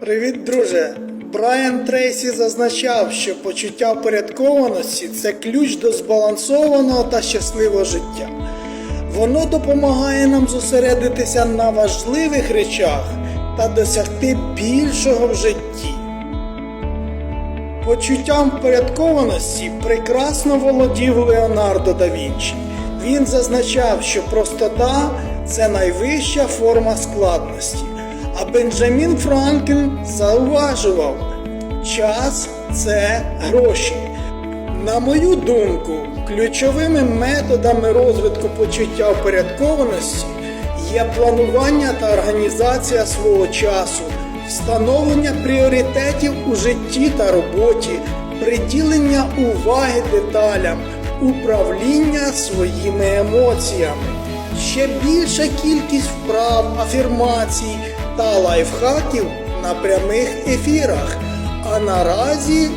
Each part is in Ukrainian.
Привіт, друже! Брайан Трейсі зазначав, що почуття впорядкованості це ключ до збалансованого та щасливого життя. Воно допомагає нам зосередитися на важливих речах та досягти більшого в житті. Почуттям впорядкованості прекрасно володів Леонардо да Вінчі. Він зазначав, що простота це найвища форма складності. А Бенджамін Франклін зауважував, час це гроші. На мою думку, ключовими методами розвитку почуття впорядкованості є планування та організація свого часу, встановлення пріоритетів у житті та роботі, приділення уваги деталям, управління своїми емоціями. Ще більша кількість вправ, афірмацій та лайфхаків на прямих ефірах. А наразі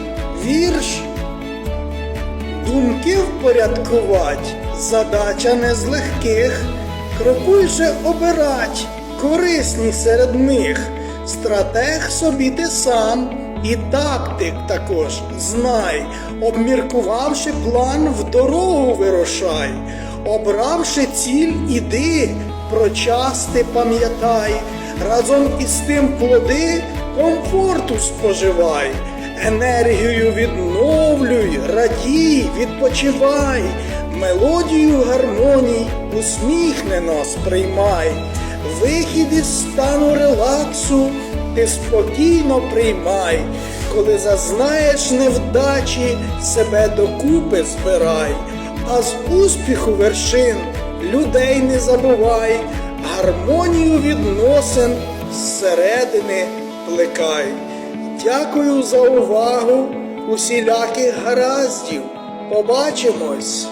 вірш. Думки впорядкувать, задача не з легких. Крокуй же обирать, корисні серед них. Стратег собі ти сам, і тактик також знай, обміркувавши план, в дорогу вирушай, обравши ціль, іди, про час ти пам'ятай, разом із тим плоди комфорту споживай. Енергію відновлюй, радій, відпочивай, мелодію гармоній усміхнено сприймай, вихід із стану релаксу ти спокійно приймай, коли зазнаєш невдачі, себе докупи збирай, а з успіху вершин людей не забувай, гармонію відносин зсередини плекай. Дякую за увагу усіляких гараздів. Побачимось!